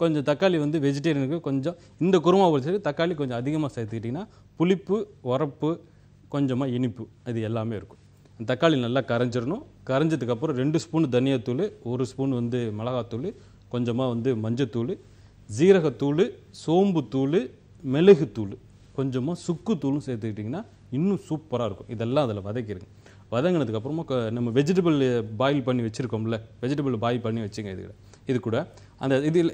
கொஞ்சம் தக்காளி வந்து வெஜிடேரியனுக்கு கொஞ்சம் இந்த குருமா பொறுத்து தக்காளி கொஞ்சம் அதிகமாக சேர்த்துக்கிட்டிங்கன்னா புளிப்பு உரப்பு கொஞ்சமாக இனிப்பு இது எல்லாமே இருக்கும். தக்காளி நல்லா கரைஞ்சிடணும். கரைஞ்சதுக்கப்புறம் ரெண்டு ஸ்பூன் தனியாத்தூள் ஒரு ஸ்பூன் வந்து மிளகாத்தூள் கொஞ்சமாக வந்து மஞ்சத்தூள் ஜீரகத்தூள் சோம்புத்தூள் மிளகுத்தூள். கொஞ்சமாக சுக்குத்தூளும் சேர்த்துக்கிட்டிங்கன்னா இன்னும் சூப்பராக இருக்கும். இதெல்லாம் அதில் வதக்கிடுங்க வதங்கினதுக்கப்புறமா நம்ம வெஜிடபிள் பாயில் பண்ணி வச்சுருக்கோம்ல வெஜிடபிள் பாயில் பண்ணி வச்சுங்க இது இது கூட அந்த இதில்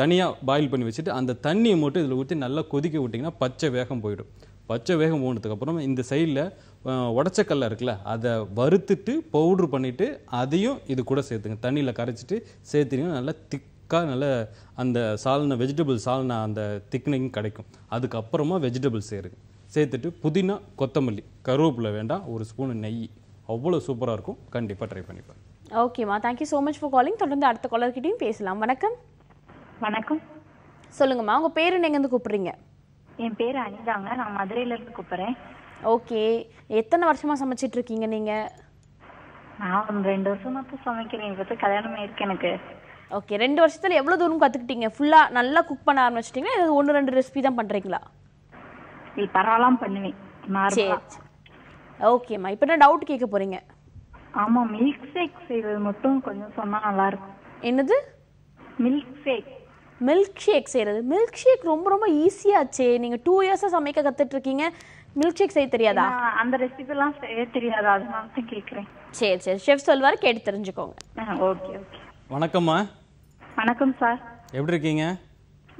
தனியாக பாயில் பண்ணி வச்சுட்டு அந்த தண்ணியை மட்டும் இதில் ஊற்றி நல்லா கொதிக்க விட்டிங்கன்னா பச்சை வேகம் போயிடும். பச்சை வேகம் போனதுக்கப்புறம் இந்த சைடில் உடச்சக்கல்ல இருக்குல்ல அதை வறுத்துட்டு பவுட்ரு பண்ணிவிட்டு அதையும் இது கூட சேர்த்துங்க. தண்ணியில் கரைச்சிட்டு சேர்த்துனீங்கன்னா நல்லா திக் திக்காக நல்ல அந்த சால்னா வெஜிடபிள் சால்னா அந்த திக்னிங் கிடைக்கும். அதுக்கப்புறமா வெஜிடபிள் சேருங்க சேர்த்துட்டு புதினா கொத்தமல்லி. கருவேப்பிலை வேண்டாம் ஒரு ஸ்பூன் நெய். அவ்வளோ சூப்பராக இருக்கும். கண்டிப்பாக ட்ரை பண்ணி பாருங்க. ஓகேம்மா thank you so much for calling தொடர்ந்து அடுத்த காலர்கிட்டையும் பேசலாம். வணக்கம். வணக்கம். சொல்லுங்கம்மா உங்க பேர் எங்கேருந்து கூப்பிடுறீங்க? என் பேரு அனிதாங்க. நான் மதுரையில இருந்து கூப்பிடுறேன். ஓகே எத்தனை வருஷமா சமைச்சிட்டு இருக்கீங்க நீங்க? நான் ரெண்டு வருஷமா தான் சமைக்கிறேன். இப்போ கல்யாணம் ஆயிருக்கு எனக்கு. ஓகே ரெண்டு வருஷத்துல எவ்வளவு தூரம் கத்துக்கிட்டீங்க? ஃபுல்லா நல்லா குக் பண்ண ஆரம்பிச்சிட்டீங்களா? இது ஒன்று ரெண்டு ரெசிபி தான் பண்றீங்களா? இது பரவாயில்லாம் பண்ணுவேன். சரி நார்மலா ஓகேம்மா இப்போ என்ன டவுட் கேட்க போறீங்க? ஆமா மில்க் ஷேக் செய்வது மட்டும் கொஞ்சம் சொன்னா நல்லா இருக்கும் என்னது? மில்க் ஷேக் மில்க் ஷேக் செய்யறது மில்க் ஷேக் ரொம்ப ரொம்ப ஈஸியாச்சே நீங்க டூ இயர்ஸா சமைக்க கத்துட்டு இருக்கீங்க மில்க் ஷேக் செய்ய தெரியாதா? நான் அந்த ரெசிபி எல்லாம் செய்ய தெரியாது. அதனால தான் கேக்குறேன் சரி சரி. ஷெஃப் சொல்வாரு கேட்டு தெரிஞ்சுக்கோங்க. ஓகே ஓகே வணக்கம்மா. வணக்கம் சார். எப்படி இருக்கீங்க?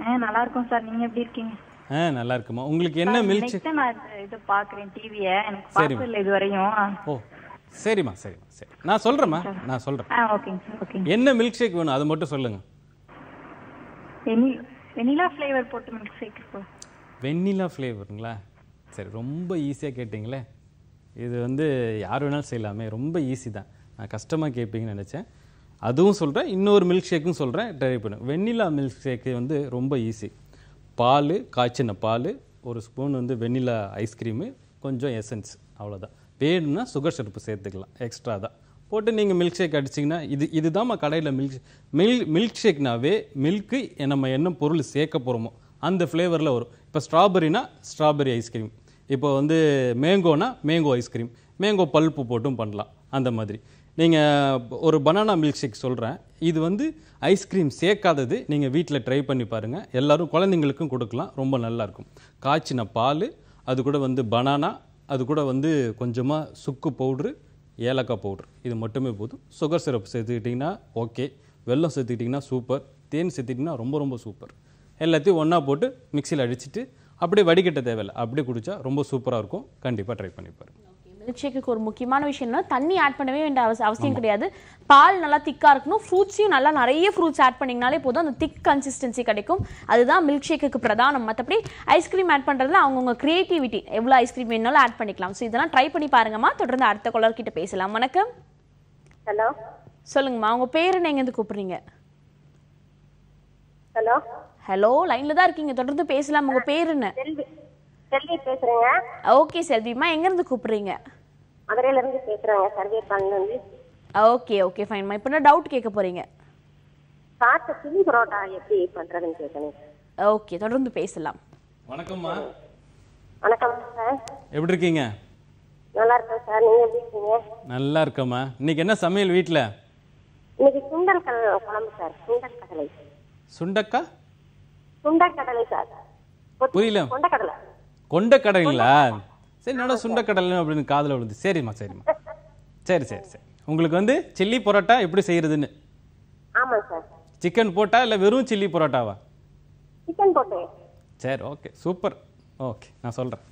ஆ நல்லா இருக்கும் சார். நீங்க எப்படி இருக்கீங்க? ஆ நல்லா இருக்குமா. உங்களுக்கு என்ன மில்க் நான் இது- பாக்குறேன் டிவிய எனக்கு சரிம்மா. பார்த்ததில்ல இது வரையும் ஓ சரிம்மா சரிம்மா சரி. நான் சொல்கிறேம்மா நான் சொல்கிறேன் ஆ ஓகேங்க சார் என்ன மில்க் ஷேக் வேணும்? அது மட்டும் சொல்லுங்கள் வெனி வெனிலா ஃப்ளேவர் போட்டு மில்க் ஷேக் வெண்ணிலா ஃப்ளேவருங்களா சரி ரொம்ப ஈஸியாக கேட்டிங்களே. இது வந்து யார் வேணாலும் செய்யலாமே. ரொம்ப ஈஸி தான். நான் கஷ்டமாக கேட்பீங்கன்னு நினச்சேன். அதுவும் சொல்கிறேன் இன்னொரு மில்க் ஷேக்கும் சொல்கிறேன் ட்ரை பண்ணு. வெண்ணிலா மில்க் ஷேக்கு வந்து ரொம்ப ஈஸி பால் காய்ச்சின பால் ஒரு ஸ்பூன் வந்து வெண்ணிலா ஐஸ்கிரீமு கொஞ்சம் எசன்ஸ் அவ்வளோதான் வேணும்னா சுகர் சிரப்பு சேர்த்துக்கலாம் எக்ஸ்ட்ரா தான். போட்டு நீங்கள் மில்க் ஷேக் அடிச்சிங்கன்னா இது இதுதாம்மா கடையில் மில்க் மில் மில்க் ஷேக்னாவே மில்க்கு நம்ம என்ன பொருள் சேர்க்க போகிறோமோ அந்த ஃப்ளேவரில் வரும். இப்போ ஸ்ட்ராபெரினா ஸ்ட்ராபெரி ஐஸ்கிரீம் இப்போ வந்து மேங்கோனா mango ice cream mango pulp போட்டும் பண்ணலாம் அந்த மாதிரி. நீங்கள் ஒரு பனானா மில்க் ஷேக் சொல்கிறேன் இது வந்து ஐஸ்கிரீம் சேர்க்காதது. நீங்கள் வீட்டில் ட்ரை பண்ணி பாருங்கள் எல்லாரும் குழந்தைங்களுக்கும் கொடுக்கலாம். ரொம்ப நல்லாயிருக்கும் காய்ச்சின பால் அது கூட வந்து பனானா அது கூட வந்து கொஞ்சமாக சுக்கு பவுட்ரு ஏலக்காய் பவுட்ரு இது மட்டுமே போதும். சுகர் சிரப் சேர்த்துக்கிட்டிங்கன்னா ஓகே வெல்லம் சேர்த்துக்கிட்டிங்கன்னா சூப்பர் தேன் சேர்த்துக்கிட்டிங்கன்னா ரொம்ப ரொம்ப சூப்பர் எல்லாத்தையும் ஒன்றா போட்டு மிக்சியில் அடிச்சுட்டு அப்படியே வடிகட்ட தேவையில்லை. அப்படியே குடித்தா ரொம்ப சூப்பராக இருக்கும். கண்டிப்பாக ட்ரை பண்ணி மில்க் ஷேக்குக்கு ஒரு முக்கியமான விஷயம் என்ன தண்ணி ஆட் பண்ணவே வேண்டிய அவசி- அவசியம் கிடையாது. பால் நல்லா திக்கா இருக்கணும். ஃப்ரூட்ஸையும் நல்லா நிறைய ஃப்ரூட்ஸ் ஆட் பண்ணீங்கனாலே போதும். அந்த திக் கன்சிஸ்டன்சி கிடைக்கும். அதுதான் மில்க் ஷேக்குக்கு பிரதானம் மற்றபடி ஐஸ்கிரீம் ஆட் பண்றதுல அவங்கவுங்க கிரியேட்டிவிட்டி எவ்வளவு ஐஸ்கிரீம் வேணாலும் ஆட் பண்ணிக்கலாம். ஸோ இதெல்லாம் ட்ரை பண்ணி பாருங்கம்மா. தொடர்ந்து அடுத்த கொலர் கிட்ட பேசலாம். வணக்கம். ஹலோ சொல்லுங்கம்மா. உங்க பேர் என்ன? எங்கேருந்து கூப்பிடுறீங்க? ஹலோ ஹலோ லைன்ல தான் இருக்கீங்க. தொடர்ந்து பேசலாம். உங்க பேர் என்ன? செல்வி பேசுறேங்க? ஓகே செல்விமா எங்க இருந்து கூப்பிடுறீங்க? மதுரையில இருந்து பேசுறேங்க சர்வே பண்ணி. ஓகே ஓகே ஃபைன்மா இப்போ என்ன டவுட் கேட்க போறீங்க? காட்டு சில்லி பரோட்டா எப்படி பண்றதுன்னு கேட்கணும் ஓகே தொடர்ந்து பேசலாம். வணக்கம்மா. வணக்கம் சார். எப்படி இருக்கீங்க? நல்லா இருக்கேன் சார் நீங்க எப்படி இருக்கீங்க? நல்லா இருக்கம்மா. இன்னைக்கு என்ன சமையல் வீட்டில் இன்னைக்கு சுண்டல் கடலை குழம்பு சார் சுண்டல் கடலை. சுண்டக்கா? சுண்டல் கடலை சார். புரியல. கொண்ட கடலை கொண்ட கடலைங்களா சரி நல்லா சுண்டக்கடலை அப்படின்னு காதில் விழுந்து. சரிம்மா சரிம்மா. சரி சரி சரி. உங்களுக்கு வந்து சில்லி பரோட்டா எப்படி செய்யறதுன்னு? சிக்கன் போட்டா இல்லை வெறும் சில்லி பரோட்டாவா? சிக்கன் போட்டு. சரி ஓகே. சூப்பர். ஓகே நான் சொல்கிறேன்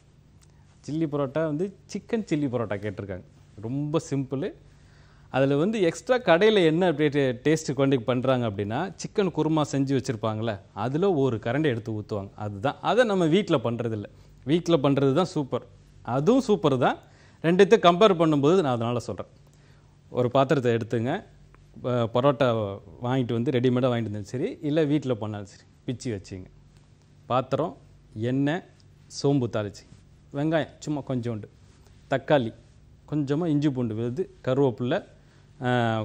சில்லி பரோட்டா வந்து சிக்கன் சில்லி பரோட்டா கேட்டிருக்காங்க. ரொம்ப சிம்பிள். அதில் வந்து எக்ஸ்ட்ரா கடையில் என்ன டேஸ்ட்டு கொண்டு பண்ணுறாங்க அப்படின்னா சிக்கன் குருமா செஞ்சு வச்சுருப்பாங்களே அதில் ஒரு கரண்டை எடுத்து ஊற்றுவாங்க அதுதான். அதை நம்ம வீட்டில் பண்ணுறதில்ல வீட்டில் பண்ணுறது தான் சூப்பர் அதுவும் சூப்பர் தான். ரெண்டுத்தையும் கம்பேர் பண்ணும்போது நான் அதனால் சொல்கிறேன் ஒரு பாத்திரத்தை எடுத்துங்க. பரோட்டா வாங்கிட்டு வந்து ரெடிமேடாக வாங்கிட்டு வந்தாலும் சரி இல்லை வீட்டில் பண்ணாலும் சரி பிச்சு வச்சுங்க. பாத்திரம் எண்ணெய் சோம்பு தாளிச்சு. வெங்காயம் சும்மா கொஞ்சோண்டு. தக்காளி கொஞ்சமாக இஞ்சி பூண்டு விழுது கருவேப்பில்லை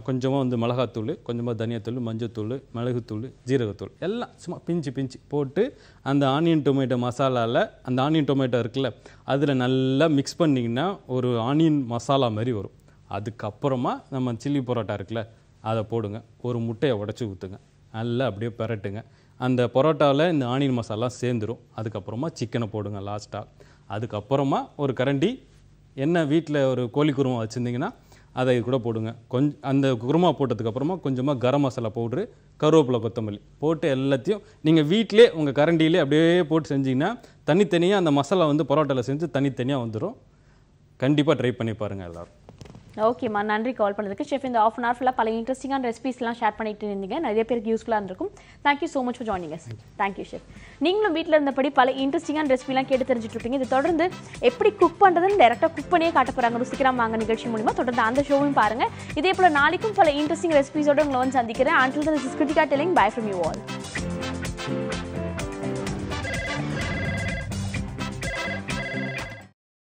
கொஞ்சமாக வந்து மிளகாத்தூள் கொஞ்சமாக தனியாத்தூள் மஞ்சத்தூள் மிளகுத்தூள் ஜீரகத்தூள். எல்லாம் சும்மா பிஞ்சு பிஞ்சு போட்டு அந்த ஆனியன் டொமேட்டோ மசாலாவில் அந்த ஆனியன் டொமேட்டோ இருக்குல்ல அதில் நல்லா மிக்ஸ் பண்ணிங்கன்னா ஒரு ஆனியன் மசாலா மாதிரி வரும். அதுக்கப்புறமா நம்ம சில்லி பரோட்டா இருக்குல்ல அதை போடுங்க. ஒரு முட்டையை உடச்சி ஊற்றுங்க நல்லா அப்படியே பரட்டுங்க. அந்த பரோட்டாவில் இந்த ஆனியன் மசாலா சேர்ந்துரும். அதுக்கப்புறமா சிக்கனை போடுங்க லாஸ்ட்டாக அதுக்கப்புறமா ஒரு கரண்டி என்ன வீட்டில் ஒரு கோழி குருமா வச்சுருந்தீங்கன்னா அதை கூட போடுங்க. கொஞ்சம் அந்த குருமா போட்டதுக்கப்புறமா கொஞ்சமாக கரம் மசாலா பவுட்ரு கருவேப்பிலை கொத்தமல்லி போட்டு எல்லாத்தையும் நீங்கள் வீட்டிலே உங்கள் கரண்டியிலே அப்படியே போட்டு செஞ்சீங்கன்னா தனித்தனியாக அந்த மசாலா வந்து பரோட்டாவில் செஞ்சு தனித்தனியாக வந்துடும் கண்டிப்பாக ட்ரை பண்ணி பாருங்கள் எல்லோரும். ஓகேம்மா நன்றி. கால் பண்ணதுக்கு. ஷெஃப் இந்த ஆஃப் அன் ஹவர் ஃபுல்லாக பல இன்ட்ரெஸ்டிங்கான ரெசிபிஸ்லாம் ஷேர் பண்ணிட்டு இருந்தீங்க. நிறைய பேருக்கு யூஸ்ஃபுல்லாக இருந்திருக்கும். Thank you so much for joining us thank you chef நீங்களும் வீட்டில் இருந்தபடி பல இன்ட்ரெஸ்டிங்கான ரெசிபிலாம் கேட்டு தெரிஞ்சுட்டு இருப்பீங்க. இது தொடர்ந்து எப்படி குக் பண்ணுறதுன்னு டேரெக்டாக குக் பண்ணியே காட்ட போகிறாங்க ருசிக்கலாம் வாங்க நிகழ்ச்சி மூலிமா தொடர்ந்து அந்த ஷோவும் பாருங்க. இதே போல் நாளைக்கும் பல இன்ட்ரெஸ்டிங் ரெசிபிஸோட உங்களை வந்து சந்திக்கிறேன். Until this is Kiruthiga telling bye from you all